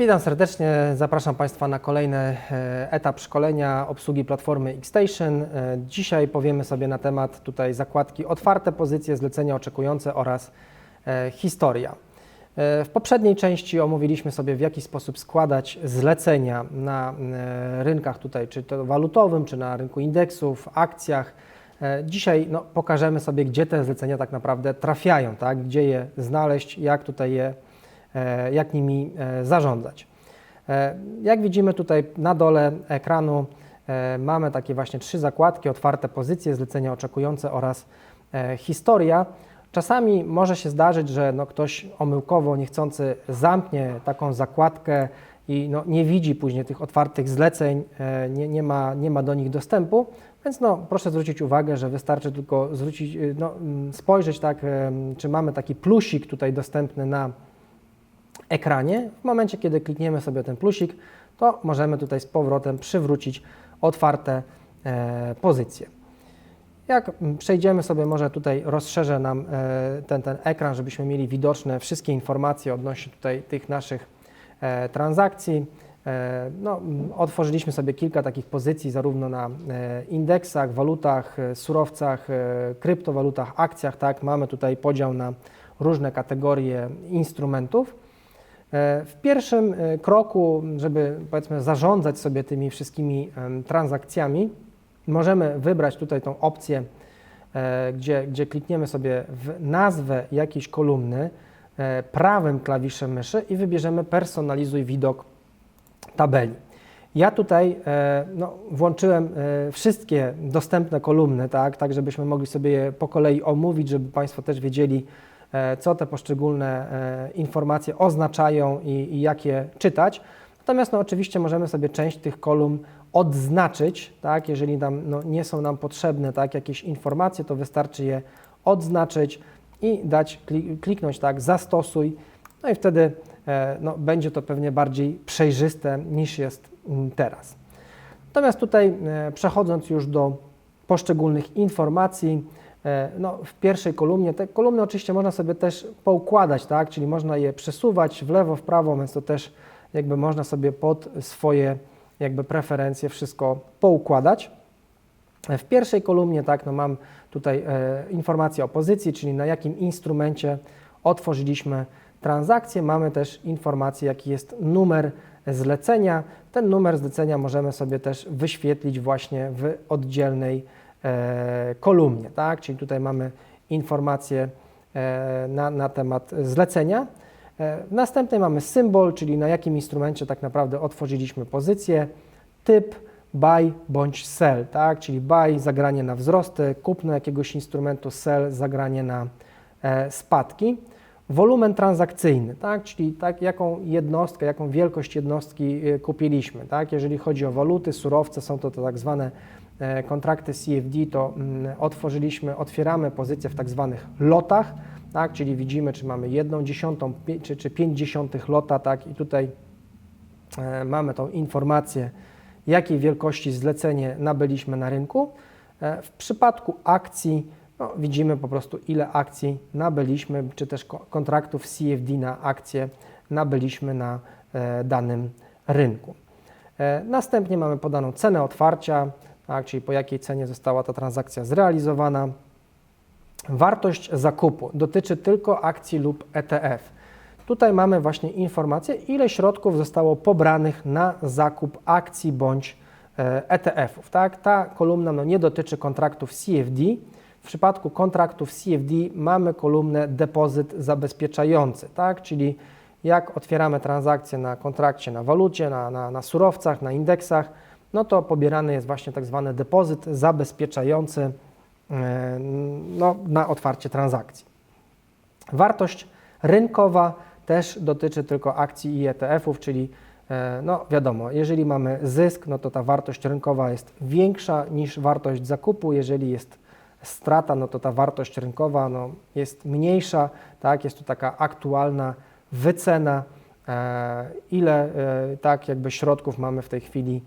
Witam serdecznie, zapraszam Państwa na kolejny e, etap szkolenia obsługi platformy Xstation. E, Dzisiaj powiemy sobie na temat tutaj zakładki otwarte pozycje, zlecenia oczekujące oraz e, historia. W poprzedniej części omówiliśmy sobie w jaki sposób składać zlecenia na rynkach tutaj, czy to walutowym, czy na rynku indeksów, akcjach. Dzisiaj no, pokażemy sobie, gdzie te zlecenia tak naprawdę trafiają, tak? gdzie je znaleźć, jak tutaj je jak nimi e, zarządzać. E, Jak widzimy tutaj na dole ekranu e, mamy takie właśnie trzy zakładki, otwarte pozycje, zlecenia oczekujące oraz e, historia. Czasami może się zdarzyć, że no ktoś omyłkowo, niechcący zamknie taką zakładkę i no nie widzi później tych otwartych zleceń, e, nie, nie, ma, nie ma do nich dostępu, więc no, proszę zwrócić uwagę, że wystarczy tylko zwrócić, e, no, mm, spojrzeć, tak, czy mamy taki plusik tutaj dostępny na ekranie. W momencie, kiedy klikniemy sobie ten plusik, to możemy tutaj z powrotem przywrócić otwarte e, pozycje. Jak mm, przejdziemy sobie, może tutaj rozszerzę nam e, ten, ten ekran, żebyśmy mieli widoczne wszystkie informacje odnośnie tutaj tych naszych e, transakcji. E, no, otworzyliśmy sobie kilka takich pozycji zarówno na e, indeksach, walutach, e, surowcach, e, kryptowalutach, akcjach. Tak, mamy tutaj podział na różne kategorie instrumentów. E, W pierwszym e, kroku, żeby powiedzmy zarządzać sobie tymi wszystkimi transakcjami, możemy wybrać tutaj tą opcję, e, gdzie, gdzie klikniemy sobie w nazwę jakiejś kolumny prawym klawiszem myszy i wybierzemy personalizuj widok tabeli. Ja tutaj no, włączyłem wszystkie dostępne kolumny, tak, tak żebyśmy mogli sobie je po kolei omówić, żeby Państwo też wiedzieli, co te poszczególne e, informacje oznaczają i, i jak je czytać. Natomiast no, oczywiście możemy sobie część tych kolumn odznaczyć, tak, jeżeli nam, no, nie są nam potrzebne tak, jakieś informacje, to wystarczy je odznaczyć i dać, kli- kliknąć tak, zastosuj, no i wtedy e, no, będzie to pewnie bardziej przejrzyste niż jest mm, teraz. Natomiast tutaj e, przechodząc już do poszczególnych informacji, e, no, w pierwszej kolumnie, te kolumny oczywiście można sobie też poukładać, tak? czyli można je przesuwać w lewo, w prawo, więc to też jakby można sobie pod swoje jakby preferencje wszystko poukładać. E, W pierwszej kolumnie tak, no mam tutaj e, informację o pozycji, czyli na jakim instrumencie otworzyliśmy transakcję. Mamy też informację, jaki jest numer zlecenia. Ten numer zlecenia możemy sobie też wyświetlić właśnie w oddzielnej e, kolumnie, tak? Czyli tutaj mamy informację e, na, na temat zlecenia. E, W następnej mamy symbol, czyli na jakim instrumencie tak naprawdę otworzyliśmy pozycję, typ buy bądź sell, tak? czyli buy zagranie na wzrosty, kupno jakiegoś instrumentu, sell zagranie na e, spadki. Wolumen transakcyjny, tak? czyli tak, jaką jednostkę, jaką wielkość jednostki e, kupiliśmy. Tak? Jeżeli chodzi o waluty, surowce, są to, to tak zwane e, kontrakty CFD, to mm, otworzyliśmy, otwieramy pozycję w tak zwanych lotach, tak? czyli widzimy, czy mamy jedną dziesiątą, czy, czy pięć dziesiątych lota, tak? i tutaj e, mamy tą informację, jakiej wielkości zlecenie nabyliśmy na rynku. E, W przypadku akcji no, widzimy po prostu, ile akcji nabyliśmy, czy też ko- kontraktów CFD na akcje nabyliśmy na e, danym rynku. E, Następnie mamy podaną cenę otwarcia, tak, czyli po jakiej cenie została ta transakcja zrealizowana. Wartość zakupu dotyczy tylko akcji lub ETF. Tutaj mamy właśnie informację, ile środków zostało pobranych na zakup akcji bądź e, ETF-ów. Tak? Ta kolumna no, nie dotyczy kontraktów CFD. W przypadku kontraktów CFD mamy kolumnę depozyt zabezpieczający, tak? czyli jak otwieramy transakcję na kontrakcie na walucie, na, na, na surowcach, na indeksach, no to pobierany jest właśnie tak zwany depozyt zabezpieczający e, no, na otwarcie transakcji. Wartość rynkowa też dotyczy tylko akcji i ETF-ów, czyli e, no wiadomo, jeżeli mamy zysk, no to ta wartość rynkowa jest większa niż wartość zakupu, jeżeli jest strata, no to ta wartość rynkowa no, jest mniejsza, tak, jest to taka aktualna wycena, e, ile tak jakby środków mamy w tej chwili,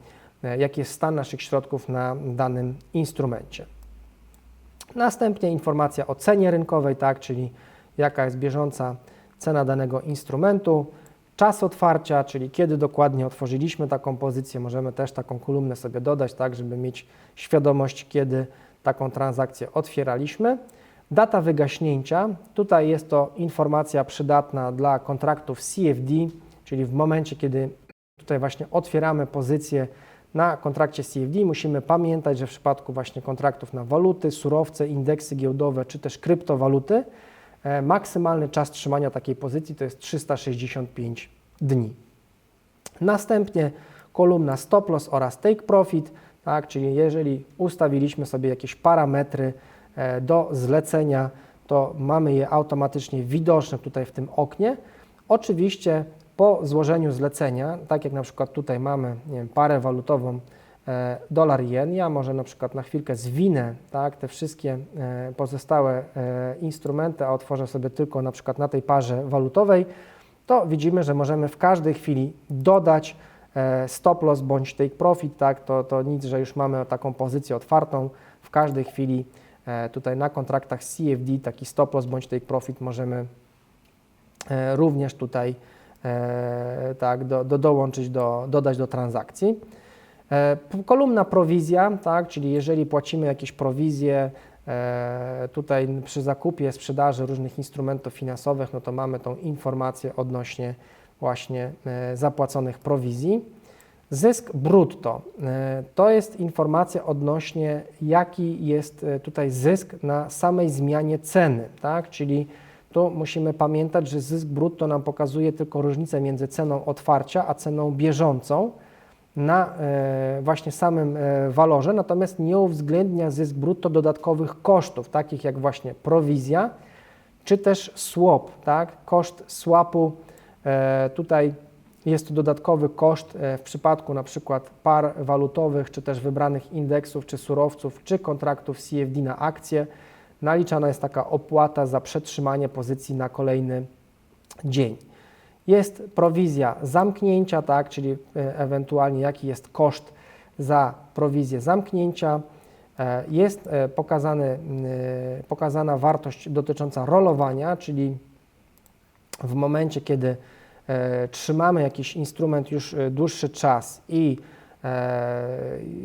jaki jest stan naszych środków na danym instrumencie. Następnie informacja o cenie rynkowej, tak, czyli jaka jest bieżąca cena danego instrumentu. czas otwarcia, czyli kiedy dokładnie otworzyliśmy taką pozycję. Możemy też taką kolumnę sobie dodać, tak, żeby mieć świadomość, kiedy taką transakcję otwieraliśmy. Data wygaśnięcia, tutaj jest to informacja przydatna dla kontraktów CFD, czyli w momencie, kiedy tutaj właśnie otwieramy pozycję na kontrakcie CFD, musimy pamiętać, że w przypadku właśnie kontraktów na waluty, surowce, indeksy giełdowe czy też kryptowaluty, e, maksymalny czas trzymania takiej pozycji to jest 365 dni. Następnie kolumna stop loss oraz take profit, tak, czyli jeżeli ustawiliśmy sobie jakieś parametry e, do zlecenia, to mamy je automatycznie widoczne tutaj w tym oknie. Oczywiście po złożeniu zlecenia, tak jak na przykład tutaj mamy nie wiem, parę walutową e, dolar jen, ja może na przykład na chwilkę zwinę tak, te wszystkie e, pozostałe e, instrumenty, a otworzę sobie tylko na przykład na tej parze walutowej, to widzimy, że możemy w każdej chwili dodać e, stop loss bądź take profit, tak, to, to nic, że już mamy taką pozycję otwartą, w każdej chwili e, tutaj na kontraktach CFD taki stop loss bądź take profit możemy e, również tutaj tak, do, do, dołączyć, do, dodać do transakcji. E, kolumna prowizja, tak, czyli jeżeli płacimy jakieś prowizje e, tutaj przy zakupie, sprzedaży różnych instrumentów finansowych, no to mamy tą informację odnośnie właśnie zapłaconych prowizji. Zysk brutto to jest informacja odnośnie jaki jest tutaj zysk na samej zmianie ceny, tak, czyli to musimy pamiętać, że zysk brutto nam pokazuje tylko różnicę między ceną otwarcia a ceną bieżącą na e, właśnie samym e, walorze, natomiast nie uwzględnia zysk brutto dodatkowych kosztów, takich jak właśnie prowizja, czy też swap, tak? Koszt swapu, e, tutaj jest to dodatkowy koszt w przypadku na przykład par walutowych, czy też wybranych indeksów, czy surowców, czy kontraktów CFD na akcje naliczana jest taka opłata za przetrzymanie pozycji na kolejny dzień. Jest prowizja zamknięcia, tak, czyli e, ewentualnie jaki jest koszt za prowizję zamknięcia. E, jest e, pokazany, pokazana wartość dotycząca rolowania, czyli w momencie, kiedy trzymamy jakiś instrument już dłuższy czas i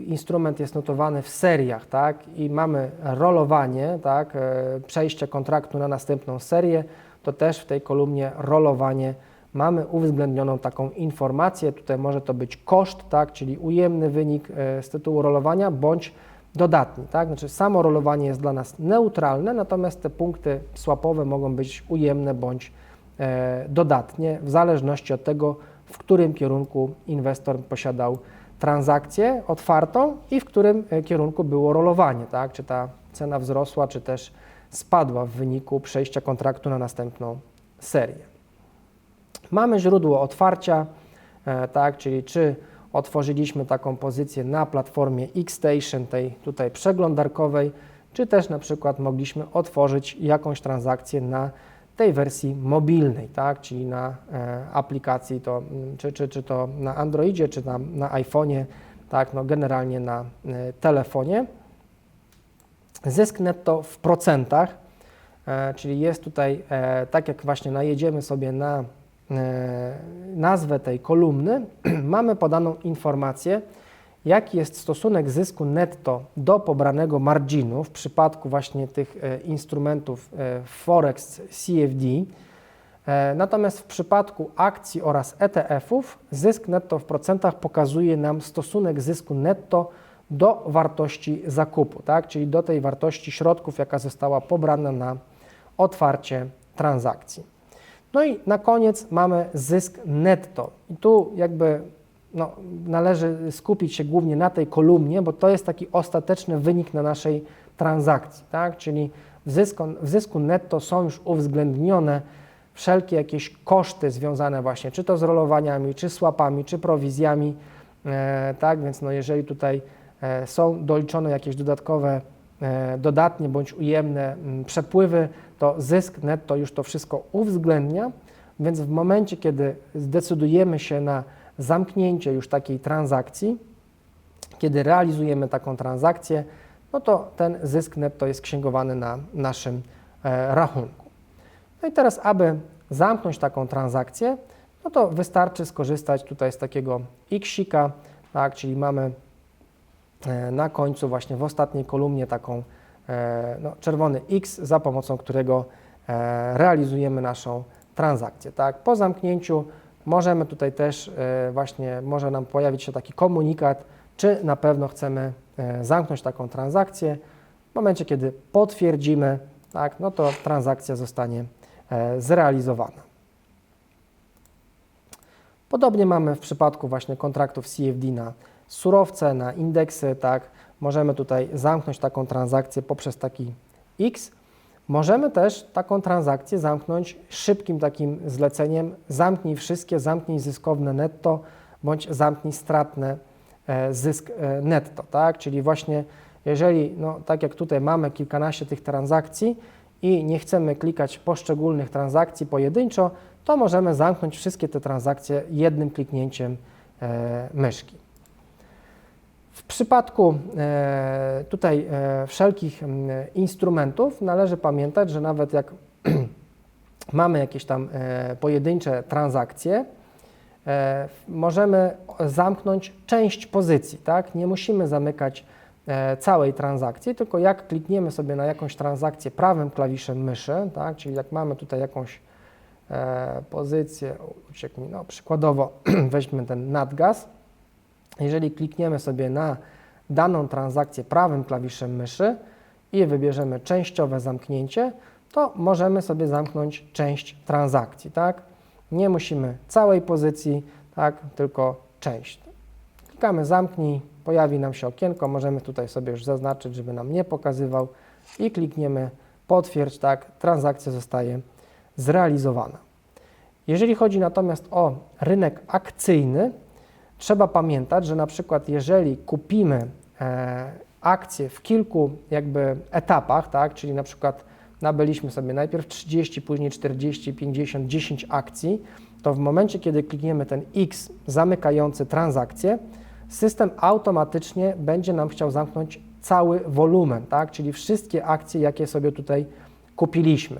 instrument jest notowany w seriach, tak, i mamy rolowanie, tak, e, przejście kontraktu na następną serię, to też w tej kolumnie rolowanie mamy uwzględnioną taką informację. Tutaj może to być koszt, tak, czyli ujemny wynik e, z tytułu rolowania, bądź dodatni. Tak? Znaczy samo rolowanie jest dla nas neutralne, natomiast te punkty słapowe mogą być ujemne bądź e, dodatnie, w zależności od tego, w którym kierunku inwestor posiadał transakcję otwartą i w którym e, kierunku było rolowanie, tak? czy ta cena wzrosła, czy też spadła w wyniku przejścia kontraktu na następną serię. Mamy źródło otwarcia, e, tak? czyli czy otworzyliśmy taką pozycję na platformie Xstation, tej tutaj przeglądarkowej, czy też na przykład mogliśmy otworzyć jakąś transakcję na tej wersji mobilnej, tak, czyli na e, aplikacji, to, mm, czy, czy, czy to na Androidzie, czy na, na iPhone'ie, tak, no generalnie na e, telefonie. Zysk netto w procentach, e, czyli jest tutaj, tak jak właśnie najedziemy sobie na nazwę tej kolumny, mamy podaną informację, jaki jest stosunek zysku netto do pobranego marginu w przypadku właśnie tych e, instrumentów e, Forex CFD. E, natomiast w przypadku akcji oraz ETF-ów zysk netto w procentach pokazuje nam stosunek zysku netto do wartości zakupu, tak? czyli do tej wartości środków, jaka została pobrana na otwarcie transakcji. No i na koniec mamy zysk netto. I tu jakby no, należy skupić się głównie na tej kolumnie, bo to jest taki ostateczny wynik na naszej transakcji, tak? czyli w zysku, w zysku netto są już uwzględnione wszelkie jakieś koszty związane właśnie czy to z rolowaniami, czy słapami, czy prowizjami, e, tak, więc no jeżeli tutaj e, są doliczone jakieś dodatkowe, e, dodatnie bądź ujemne m, mm, przepływy, to zysk netto już to wszystko uwzględnia, więc w momencie, kiedy zdecydujemy się na zamknięcie już takiej transakcji, kiedy realizujemy taką transakcję, no to ten zysk netto jest księgowany na naszym e, rachunku. No i teraz, aby zamknąć taką transakcję, no to wystarczy skorzystać tutaj z takiego xika, tak, czyli mamy e, na końcu właśnie w ostatniej kolumnie taką e, no, czerwony X, za pomocą którego e, realizujemy naszą transakcję. Tak. Po zamknięciu możemy tutaj też właśnie, może nam pojawić się taki komunikat, czy na pewno chcemy zamknąć taką transakcję. W momencie, kiedy potwierdzimy, tak, no to transakcja zostanie zrealizowana. Podobnie mamy w przypadku właśnie kontraktów CFD na surowce, na indeksy, tak, możemy tutaj zamknąć taką transakcję poprzez taki X. Możemy też taką transakcję zamknąć szybkim takim zleceniem zamknij wszystkie, zamknij zyskowne netto bądź zamknij stratne e, zysk e, netto, tak, czyli właśnie jeżeli, no, tak jak tutaj mamy kilkanaście tych transakcji i nie chcemy klikać poszczególnych transakcji pojedynczo, to możemy zamknąć wszystkie te transakcje jednym kliknięciem e, myszki. W przypadku e, tutaj e, wszelkich instrumentów należy pamiętać, że nawet jak mamy jakieś tam pojedyncze transakcje, możemy zamknąć część pozycji, tak? Nie musimy zamykać całej transakcji, tylko jak klikniemy sobie na jakąś transakcję prawym klawiszem myszy, tak? Czyli jak mamy tutaj jakąś E, pozycję, uciekł mi, no przykładowo weźmy ten nadgaz. Jeżeli klikniemy sobie na daną transakcję prawym klawiszem myszy i wybierzemy częściowe zamknięcie, to możemy sobie zamknąć część transakcji, tak? Nie musimy całej pozycji, tak, tylko część. Klikamy zamknij, pojawi nam się okienko, możemy tutaj sobie już zaznaczyć, żeby nam nie pokazywał i klikniemy potwierdź, tak, transakcja zostaje zrealizowana. Jeżeli chodzi natomiast o rynek akcyjny, trzeba pamiętać, że na przykład jeżeli kupimy e, akcje w kilku jakby etapach, tak, czyli na przykład nabyliśmy sobie najpierw 30, później 40, 50, 10 akcji, to w momencie, kiedy klikniemy ten X zamykający transakcję, system automatycznie będzie nam chciał zamknąć cały wolumen, tak, czyli wszystkie akcje, jakie sobie tutaj kupiliśmy.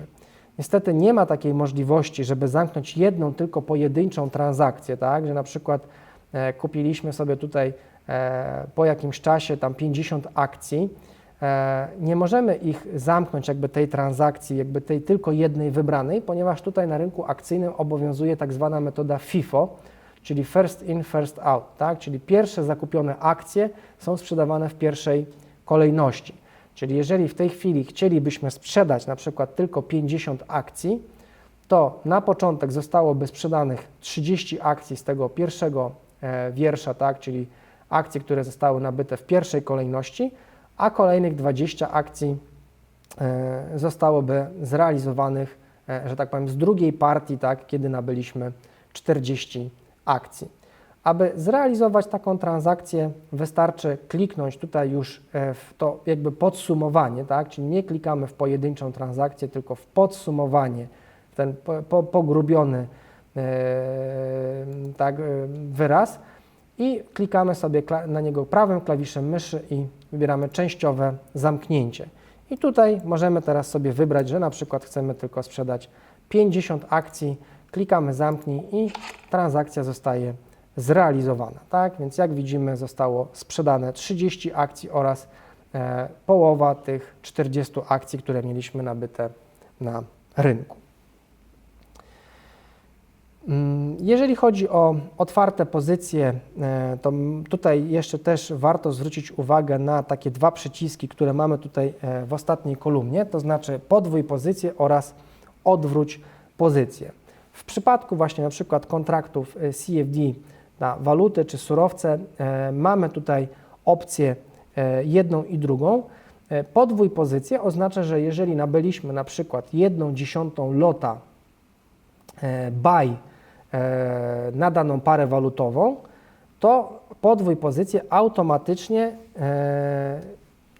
Niestety nie ma takiej możliwości, żeby zamknąć jedną tylko pojedynczą transakcję, tak, że na przykład kupiliśmy sobie tutaj e, po jakimś czasie tam 50 akcji, e, nie możemy ich zamknąć jakby tej transakcji, jakby tej tylko jednej wybranej, ponieważ tutaj na rynku akcyjnym obowiązuje tak zwana metoda FIFO, czyli first in, first out, tak, czyli pierwsze zakupione akcje są sprzedawane w pierwszej kolejności. Czyli jeżeli w tej chwili chcielibyśmy sprzedać na przykład tylko 50 akcji, to na początek zostałoby sprzedanych 30 akcji z tego pierwszego e, wiersza, tak, czyli akcje, które zostały nabyte w pierwszej kolejności, a kolejnych 20 akcji e, zostałoby zrealizowanych, e, że tak powiem, z drugiej partii, tak, kiedy nabyliśmy 40 akcji. Aby zrealizować taką transakcję, wystarczy kliknąć tutaj już e, w to jakby podsumowanie, tak? czyli nie klikamy w pojedynczą transakcję, tylko w podsumowanie, ten pogrubiony e, tak, e, wyraz i klikamy sobie na niego prawym klawiszem myszy i wybieramy częściowe zamknięcie. I tutaj możemy teraz sobie wybrać, że na przykład chcemy tylko sprzedać 50 akcji, klikamy zamknij i transakcja zostaje zrealizowana. Tak? Więc jak widzimy zostało sprzedane 30 akcji oraz e, połowa tych 40 akcji, które mieliśmy nabyte na rynku. Mm, jeżeli chodzi o otwarte pozycje, e, to tutaj jeszcze też warto zwrócić uwagę na takie dwa przyciski, które mamy tutaj e, w ostatniej kolumnie, to znaczy podwój pozycję oraz odwróć pozycję. W przypadku właśnie na przykład kontraktów e, CFD na waluty czy surowce, mamy tutaj opcję jedną i drugą. Podwój pozycję oznacza, że jeżeli nabyliśmy na przykład jedną dziesiątą lota buy na daną parę walutową, to podwój pozycję automatycznie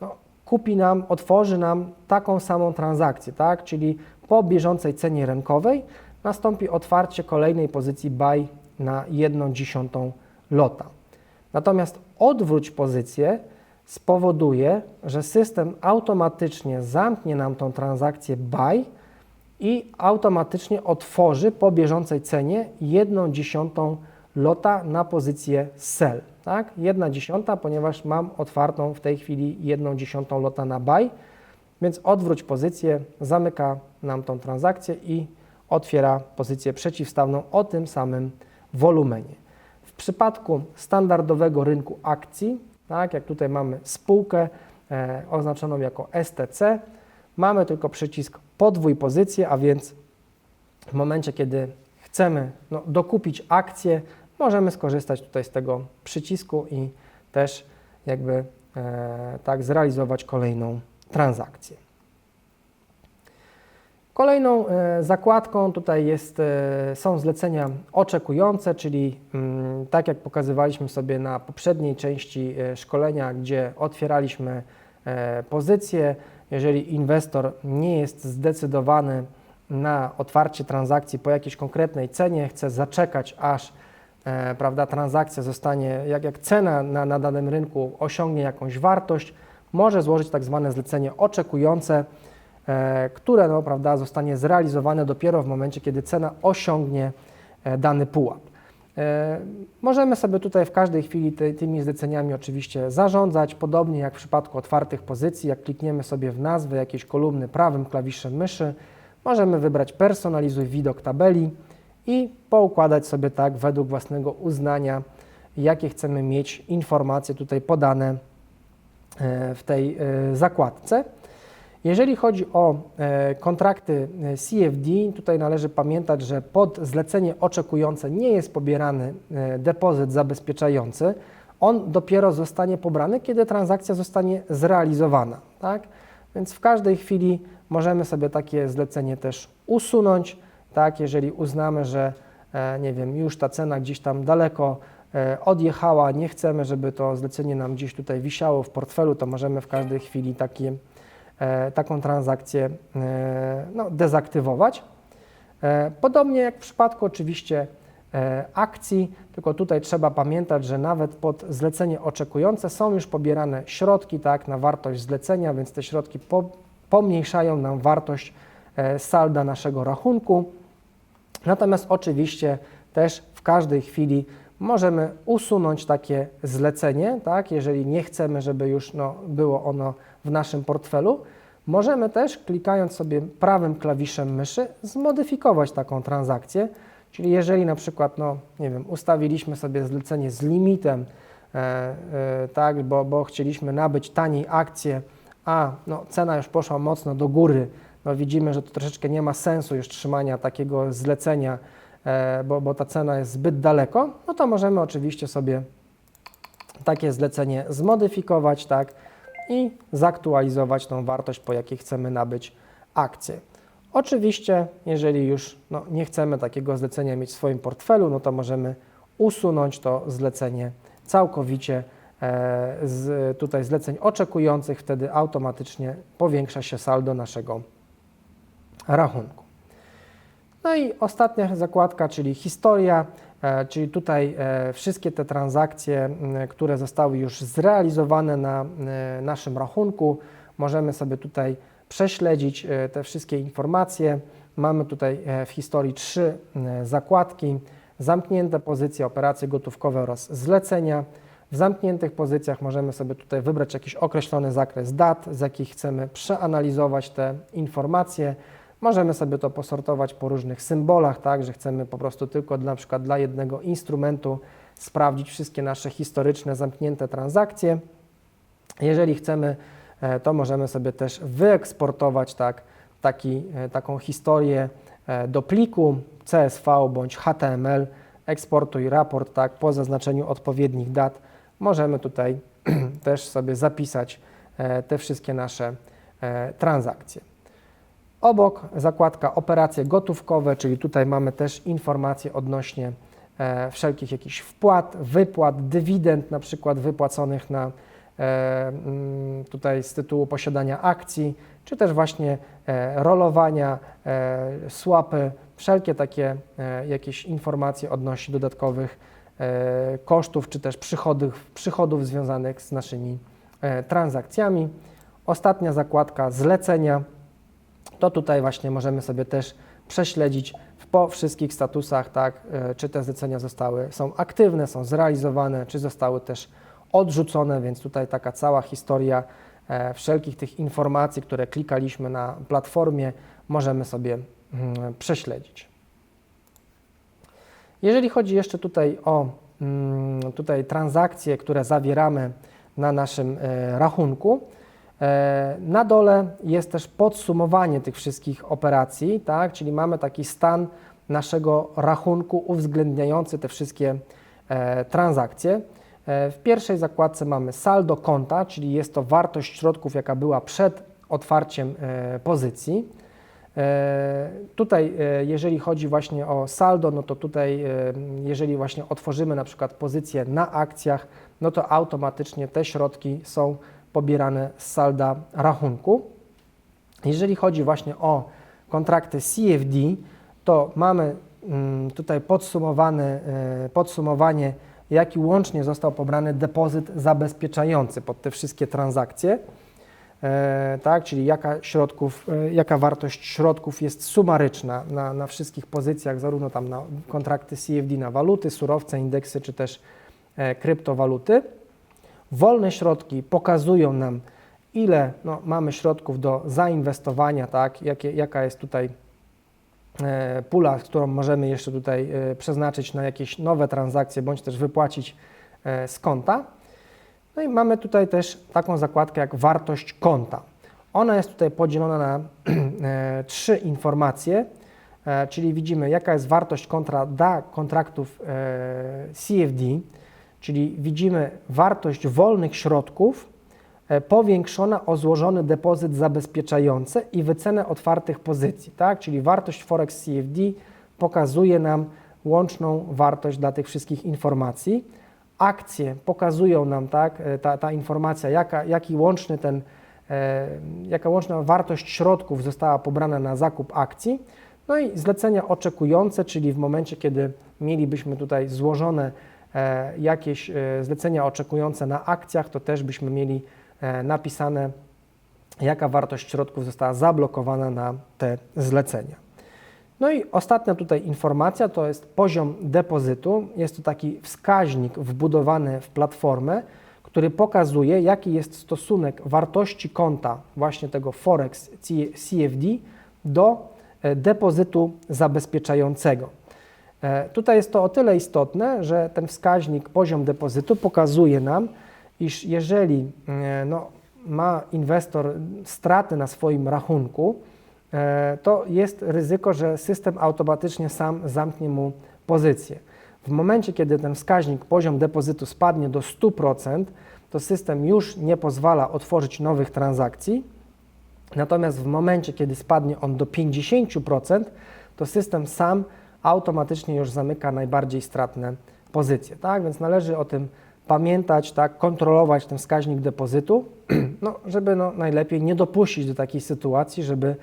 no, kupi nam, otworzy nam taką samą transakcję, tak? czyli po bieżącej cenie rynkowej nastąpi otwarcie kolejnej pozycji buy na 1 dziesiątą lota. Natomiast odwróć pozycję spowoduje, że system automatycznie zamknie nam tą transakcję buy i automatycznie otworzy po bieżącej cenie 1 dziesiątą lota na pozycję sell. Tak? 1 dziesiąta, ponieważ mam otwartą w tej chwili 1 dziesiątą lota na buy, więc odwróć pozycję, zamyka nam tą transakcję i otwiera pozycję przeciwstawną o tym samym wolumenie. W przypadku standardowego rynku akcji, tak jak tutaj mamy spółkę e, oznaczoną jako STC, mamy tylko przycisk podwój pozycję, a więc w momencie, kiedy chcemy no, dokupić akcję, możemy skorzystać tutaj z tego przycisku i też jakby e, tak zrealizować kolejną transakcję. Kolejną e, zakładką tutaj jest, e, są zlecenia oczekujące, czyli mm, tak jak pokazywaliśmy sobie na poprzedniej części e, szkolenia, gdzie otwieraliśmy pozycję, jeżeli inwestor nie jest zdecydowany na otwarcie transakcji po jakiejś konkretnej cenie, chce zaczekać aż prawda, transakcja zostanie, jak, jak cena na, na danym rynku osiągnie jakąś wartość, może złożyć tak zwane zlecenie oczekujące, E, które no, prawda, zostanie zrealizowane dopiero w momencie, kiedy cena osiągnie e, dany pułap. E, możemy sobie tutaj w każdej chwili ty, tymi zleceniami oczywiście zarządzać, podobnie jak w przypadku otwartych pozycji, jak klikniemy sobie w nazwę jakiejś kolumny prawym klawiszem myszy, możemy wybrać personalizuj widok tabeli i poukładać sobie tak według własnego uznania, jakie chcemy mieć informacje tutaj podane w tej zakładce. Jeżeli chodzi o e, kontrakty e, CFD, tutaj należy pamiętać, że pod zlecenie oczekujące nie jest pobierany e, depozyt zabezpieczający. On dopiero zostanie pobrany, kiedy transakcja zostanie zrealizowana. Tak? Więc w każdej chwili możemy sobie takie zlecenie też usunąć. Tak? Jeżeli uznamy, że nie wiem, już ta cena gdzieś tam daleko odjechała, nie chcemy, żeby to zlecenie nam gdzieś tutaj wisiało w portfelu, to możemy w każdej chwili takie taką transakcję e, no, dezaktywować. E, podobnie jak w przypadku oczywiście akcji, tylko tutaj trzeba pamiętać, że nawet pod zlecenie oczekujące są już pobierane środki tak, na wartość zlecenia, więc te środki po, pomniejszają nam wartość salda naszego rachunku. Natomiast oczywiście też w każdej chwili możemy usunąć takie zlecenie, tak, jeżeli nie chcemy, żeby już no, było ono w naszym portfelu. Możemy też, klikając sobie prawym klawiszem myszy, zmodyfikować taką transakcję, czyli jeżeli na przykład, no nie wiem, ustawiliśmy sobie zlecenie z limitem, e, e, tak, bo, bo chcieliśmy nabyć taniej akcję, a no, cena już poszła mocno do góry, no widzimy, że to troszeczkę nie ma sensu już trzymania takiego zlecenia, e, bo, bo ta cena jest zbyt daleko, no to możemy oczywiście sobie takie zlecenie zmodyfikować, tak, i zaktualizować tą wartość, po jakiej chcemy nabyć akcję. Oczywiście, jeżeli już no, nie chcemy takiego zlecenia mieć w swoim portfelu, no to możemy usunąć to zlecenie całkowicie e, z tutaj zleceń oczekujących, wtedy automatycznie powiększa się saldo naszego rachunku. No i ostatnia zakładka, czyli historia. E, czyli tutaj e, wszystkie te transakcje, które zostały już zrealizowane na e, naszym rachunku, możemy sobie tutaj prześledzić te wszystkie informacje. Mamy tutaj w historii trzy zakładki: zamknięte pozycje, operacje gotówkowe oraz zlecenia. W zamkniętych pozycjach możemy sobie tutaj wybrać jakiś określony zakres dat, z jakich chcemy przeanalizować te informacje. Możemy sobie to posortować po różnych symbolach, tak, że chcemy po prostu tylko dla, na przykład dla jednego instrumentu sprawdzić wszystkie nasze historyczne zamknięte transakcje. Jeżeli chcemy, e, to możemy sobie też wyeksportować tak, taki, e, taką historię e, do pliku CSV bądź HTML, eksportuj raport tak, po zaznaczeniu odpowiednich dat. Możemy tutaj też sobie zapisać te wszystkie nasze transakcje. Obok zakładka operacje gotówkowe, czyli tutaj mamy też informacje odnośnie e, wszelkich jakichś wpłat, wypłat, dywidend na przykład wypłaconych na e, mm, tutaj z tytułu posiadania akcji, czy też właśnie e, rolowania, e, swapy, wszelkie takie e, jakieś informacje odnośnie dodatkowych e, kosztów, czy też przychodów, przychodów związanych z naszymi e, transakcjami. Ostatnia zakładka zlecenia to tutaj właśnie możemy sobie też prześledzić po wszystkich statusach, tak, e, czy te zlecenia zostały, są aktywne, są zrealizowane, czy zostały też odrzucone, więc tutaj taka cała historia e, wszelkich tych informacji, które klikaliśmy na platformie, możemy sobie mm, prześledzić. Jeżeli chodzi jeszcze tutaj o mm, tutaj transakcje, które zawieramy na naszym e, rachunku, na dole jest też podsumowanie tych wszystkich operacji, tak? czyli mamy taki stan naszego rachunku uwzględniający te wszystkie e, transakcje. E, W pierwszej zakładce mamy saldo konta, czyli jest to wartość środków, jaka była przed otwarciem e, pozycji. E, Tutaj, e, jeżeli chodzi właśnie o saldo, no to tutaj, e, jeżeli właśnie otworzymy na przykład pozycję na akcjach, no to automatycznie te środki są pobierane z salda rachunku. Jeżeli chodzi właśnie o kontrakty CFD, to mamy mm, tutaj podsumowane, e, podsumowanie, jaki łącznie został pobrany depozyt zabezpieczający pod te wszystkie transakcje. E, tak, czyli jaka, środków, e, jaka wartość środków jest sumaryczna na, na wszystkich pozycjach, zarówno tam na kontrakty CFD na waluty, surowce, indeksy czy też kryptowaluty. Wolne środki pokazują nam, ile no, mamy środków do zainwestowania, tak, jakie, jaka jest tutaj e, pula, którą możemy jeszcze tutaj e, przeznaczyć na jakieś nowe transakcje, bądź też wypłacić e, z konta. No i mamy tutaj też taką zakładkę jak wartość konta. Ona jest tutaj podzielona na e, trzy informacje, e, czyli widzimy jaka jest wartość kontra dla kontraktów e, CFD, czyli widzimy wartość wolnych środków e, powiększona o złożony depozyt zabezpieczający i wycenę otwartych pozycji, tak? Czyli wartość Forex CFD pokazuje nam łączną wartość dla tych wszystkich informacji. Akcje pokazują nam, tak, e, ta, ta informacja, jaka, jaki łączny ten, e, jaka łączna wartość środków została pobrana na zakup akcji. No i zlecenia oczekujące, czyli w momencie, kiedy mielibyśmy tutaj złożone jakieś e, zlecenia oczekujące na akcjach, to też byśmy mieli e, napisane, jaka wartość środków została zablokowana na te zlecenia. No i ostatnia tutaj informacja to jest poziom depozytu. Jest to taki wskaźnik wbudowany w platformę, który pokazuje, jaki jest stosunek wartości konta właśnie tego Forex CFD do e, depozytu zabezpieczającego. E, Tutaj jest to o tyle istotne, że ten wskaźnik poziom depozytu pokazuje nam, iż jeżeli e, no, ma inwestor straty na swoim rachunku, e, to jest ryzyko, że system automatycznie sam zamknie mu pozycję. W momencie, kiedy ten wskaźnik poziom depozytu spadnie do 100%, to system już nie pozwala otworzyć nowych transakcji. Natomiast w momencie, kiedy spadnie on do 50%, to system sam automatycznie już zamyka najbardziej stratne pozycje. Tak? Więc należy o tym pamiętać, tak? kontrolować ten wskaźnik depozytu, no, żeby no, najlepiej nie dopuścić do takiej sytuacji, żeby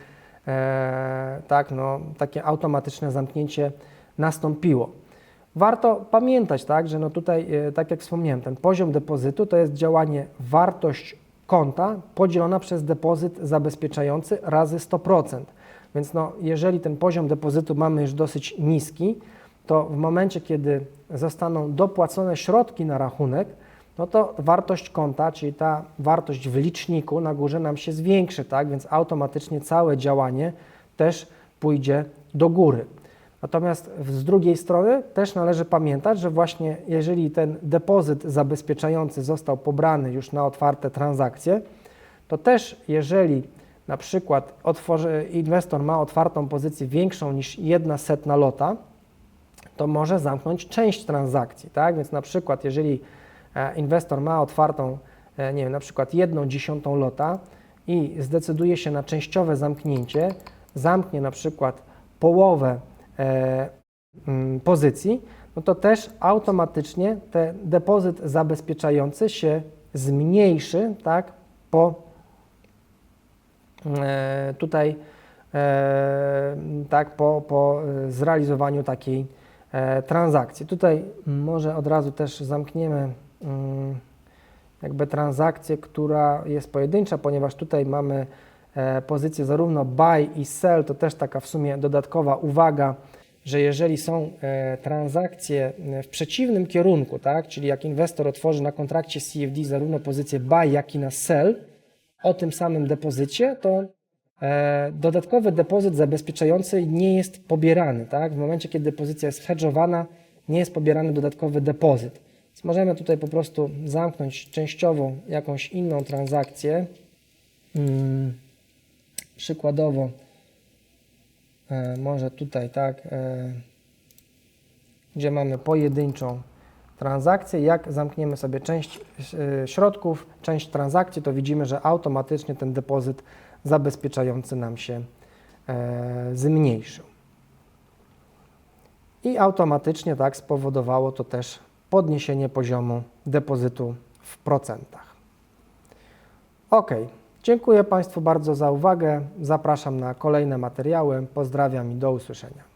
e, tak, no, takie automatyczne zamknięcie nastąpiło. Warto pamiętać, tak, że no tutaj, e, tak jak wspomniałem, ten poziom depozytu to jest działanie wartość konta podzielona przez depozyt zabezpieczający razy 100%. Więc no, jeżeli ten poziom depozytu mamy już dosyć niski, to w momencie, kiedy zostaną dopłacone środki na rachunek, no to wartość konta, czyli ta wartość w liczniku na górze nam się zwiększy, tak? Więc automatycznie całe działanie też pójdzie do góry. Natomiast z drugiej strony też należy pamiętać, że właśnie jeżeli ten depozyt zabezpieczający został pobrany już na otwarte transakcje, to też jeżeli na przykład otworzy, inwestor ma otwartą pozycję większą niż jedna setna lota, to może zamknąć część transakcji, tak? Więc na przykład jeżeli e, inwestor ma otwartą, e, nie wiem, na przykład jedną dziesiątą lota i zdecyduje się na częściowe zamknięcie, zamknie na przykład połowę e, mm, pozycji, no to też automatycznie ten depozyt zabezpieczający się zmniejszy, tak, po tutaj e, tak, po, po e, zrealizowaniu takiej e, transakcji. Tutaj może od razu też zamkniemy mm, jakby transakcję, która jest pojedyncza, ponieważ tutaj mamy e, pozycje zarówno buy i sell, to też taka w sumie dodatkowa uwaga, że jeżeli są e, transakcje e, w przeciwnym kierunku, tak, czyli jak inwestor otworzy na kontrakcie CFD zarówno pozycję buy, jak i na sell o tym samym depozycie, to e, dodatkowy depozyt zabezpieczający nie jest pobierany. Tak? W momencie, kiedy pozycja jest hedżowana, nie jest pobierany dodatkowy depozyt. Więc możemy tutaj po prostu zamknąć częściowo jakąś inną transakcję. Mm, przykładowo, e, może tutaj, tak, e, gdzie mamy pojedynczą transakcję. Jak zamkniemy sobie część e, środków, część transakcji, to widzimy, że automatycznie ten depozyt zabezpieczający nam się e, zmniejszył. I automatycznie tak spowodowało to też podniesienie poziomu depozytu w procentach. Ok, dziękuję Państwu bardzo za uwagę. Zapraszam na kolejne materiały. Pozdrawiam i do usłyszenia.